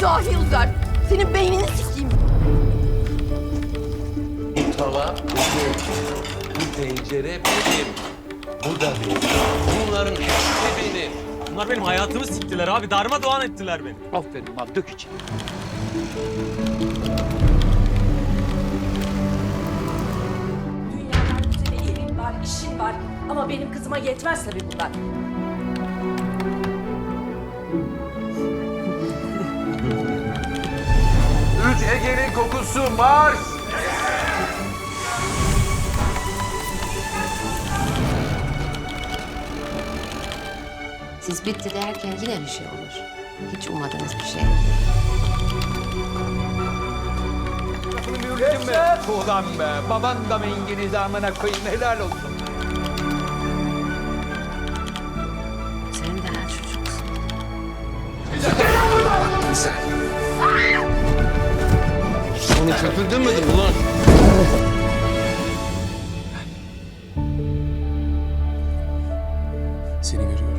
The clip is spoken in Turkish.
Cahiller. Senin beynini sikeyim. Bu tava benim. Bu tencere benim. Bu da benim. Bunların hepsi benim. Bunlar benim hayatımı siktiler abi. Darmadağın ettiler beni. Aferin lan dök içine. Dünyadan güzeli evin var, işin var. Ama benim kızıma yetmez tabii bunlar. Kokusu marş. Siz bitti derken yine bir şey olur. Hiç ummadığınız bir şey. Yaşa. Ulan be baban da mı İngiliz amına koyayım helal olsun. Sen daha çocuksun. Onu köpürdürmedin mi ulan? Seni görüyorum.